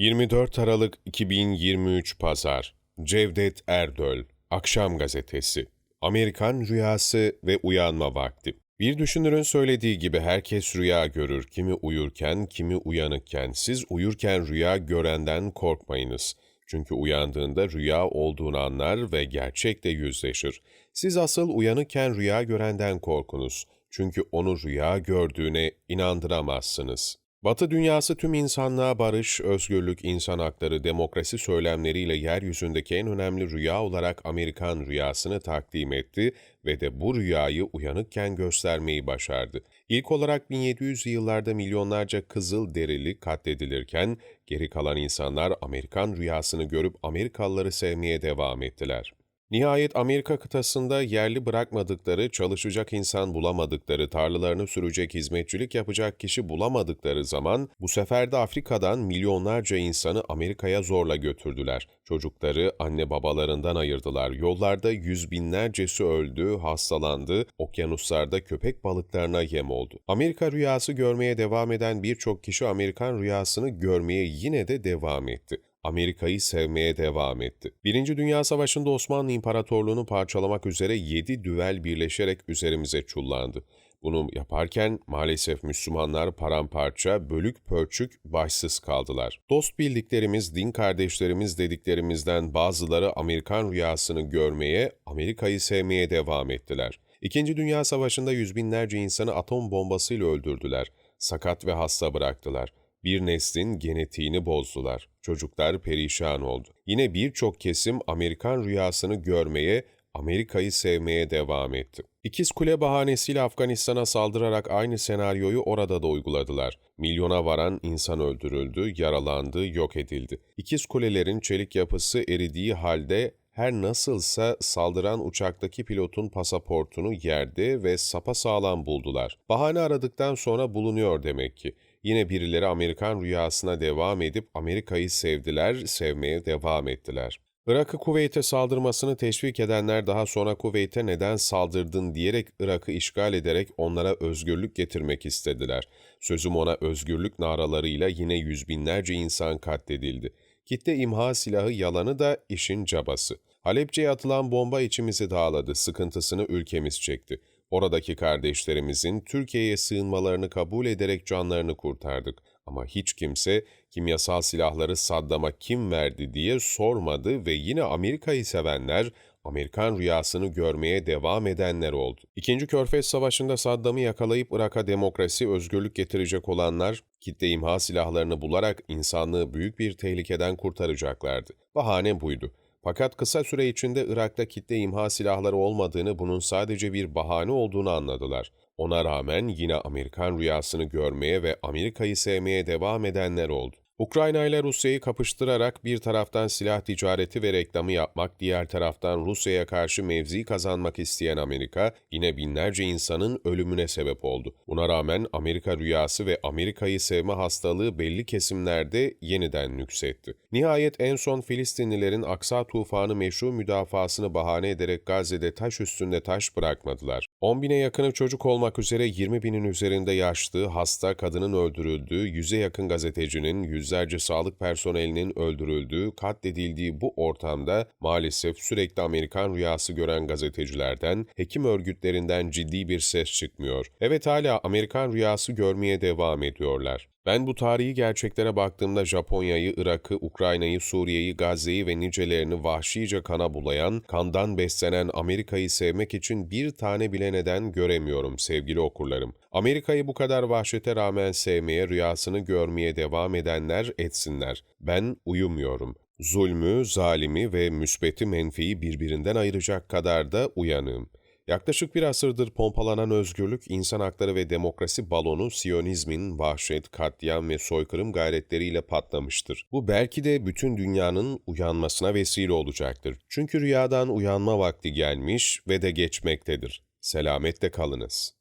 24 Aralık 2023 Pazar Cevdet Erdöl Akşam Gazetesi Amerikan Rüyası ve Uyanma Vakti Bir düşünürün söylediği gibi herkes rüya görür. Kimi uyurken, kimi uyanıkken. Siz uyurken rüya görenden korkmayınız. Çünkü uyandığında rüya olduğunu anlar ve gerçekle yüzleşir. Siz asıl uyanıkken rüya görenden korkunuz. Çünkü onu rüya gördüğüne inandıramazsınız. Batı dünyası tüm insanlığa barış, özgürlük, insan hakları, demokrasi söylemleriyle yeryüzündeki en önemli rüya olarak Amerikan rüyasını takdim etti ve de bu rüyayı uyanıkken göstermeyi başardı. İlk olarak 1700'lü yıllarda milyonlarca kızıl derili katledilirken geri kalan insanlar Amerikan rüyasını görüp Amerikalıları sevmeye devam ettiler. Nihayet Amerika kıtasında yerli bırakmadıkları, çalışacak insan bulamadıkları, tarlalarını sürecek, hizmetçilik yapacak kişi bulamadıkları zaman bu sefer de Afrika'dan milyonlarca insanı Amerika'ya zorla götürdüler. Çocukları anne babalarından ayırdılar. Yollarda yüz binlercesi öldü, hastalandı, okyanuslarda köpek balıklarına yem oldu. Amerika rüyası görmeye devam eden birçok kişi Amerikan rüyasını görmeye yine de devam etti. Amerika'yı sevmeye devam etti. Birinci Dünya Savaşı'nda Osmanlı İmparatorluğunu parçalamak üzere yedi düvel birleşerek üzerimize çullandı. Bunu yaparken maalesef Müslümanlar paramparça, bölük pörçük, başsız kaldılar. Dost bildiklerimiz, din kardeşlerimiz dediklerimizden bazıları Amerikan rüyasını görmeye, Amerika'yı sevmeye devam ettiler. İkinci Dünya Savaşı'nda yüz binlerce insanı atom bombasıyla öldürdüler. Sakat ve hasta bıraktılar. Bir neslin genetiğini bozdular. Çocuklar perişan oldu. Yine birçok kesim Amerikan rüyasını görmeye, Amerika'yı sevmeye devam etti. İkiz Kule bahanesiyle Afganistan'a saldırarak aynı senaryoyu orada da uyguladılar. Milyona varan insan öldürüldü, yaralandı, yok edildi. İkiz Kulelerin çelik yapısı eridiği halde her nasılsa saldıran uçaktaki pilotun pasaportunu yerde ve sapasağlam buldular. Bahane aradıktan sonra bulunuyor demek ki. Yine birileri Amerikan rüyasına devam edip Amerika'yı sevdiler, sevmeye devam ettiler. Irak'ı Kuveyt'e saldırmasını teşvik edenler daha sonra Kuveyt'e neden saldırdın diyerek Irak'ı işgal ederek onlara özgürlük getirmek istediler. Sözüm ona özgürlük naralarıyla yine yüz binlerce insan katledildi. Kitle imha silahı yalanı da işin cabası. Halepçe'ye atılan bomba içimizi dağladı, sıkıntısını ülkemiz çekti. Oradaki kardeşlerimizin Türkiye'ye sığınmalarını kabul ederek canlarını kurtardık. Ama hiç kimse kimyasal silahları Saddam'a kim verdi diye sormadı ve yine Amerika'yı sevenler, Amerikan rüyasını görmeye devam edenler oldu. İkinci Körfez Savaşı'nda Saddam'ı yakalayıp Irak'a demokrasi, özgürlük getirecek olanlar, kitle imha silahlarını bularak insanlığı büyük bir tehlikeden kurtaracaklardı. Bahane buydu. Fakat kısa süre içinde Irak'ta kitle imha silahları olmadığını, bunun sadece bir bahane olduğunu anladılar. Ona rağmen yine Amerikan rüyasını görmeye ve Amerika'yı sevmeye devam edenler oldu. Ukrayna ile Rusya'yı kapıştırarak bir taraftan silah ticareti ve reklamı yapmak, diğer taraftan Rusya'ya karşı mevzi kazanmak isteyen Amerika, yine binlerce insanın ölümüne sebep oldu. Buna rağmen Amerika rüyası ve Amerika'yı sevme hastalığı belli kesimlerde yeniden nüksetti. Nihayet en son Filistinlilerin Aksa tufanı meşru müdafasını bahane ederek Gazze'de taş üstünde taş bırakmadılar. 10 bine yakını çocuk olmak üzere 20 binin üzerinde yaşlı, hasta kadının öldürüldüğü, yüze yakın gazetecinin, yüzlerce sağlık personelinin öldürüldüğü, katledildiği bu ortamda maalesef sürekli Amerikan rüyası gören gazetecilerden, hekim örgütlerinden ciddi bir ses çıkmıyor. Evet hala Amerikan rüyası görmeye devam ediyorlar. Ben bu tarihi gerçeklere baktığımda Japonya'yı, Irak'ı, Ukrayna'yı, Suriye'yi, Gazze'yi ve nicelerini vahşice kana bulayan, kandan beslenen Amerika'yı sevmek için bir tane bile neden göremiyorum sevgili okurlarım. Amerika'yı bu kadar vahşete rağmen sevmeye, rüyasını görmeye devam edenler etsinler. Ben uyumuyorum. Zulmü, zalimi ve müsbeti menfiyi birbirinden ayıracak kadar da uyanığım. Yaklaşık bir asırdır pompalanan özgürlük, insan hakları ve demokrasi balonu Siyonizmin vahşet, katliam ve soykırım gayretleriyle patlamıştır. Bu belki de bütün dünyanın uyanmasına vesile olacaktır. Çünkü rüyadan uyanma vakti gelmiş ve de geçmektedir. Selametle kalınız.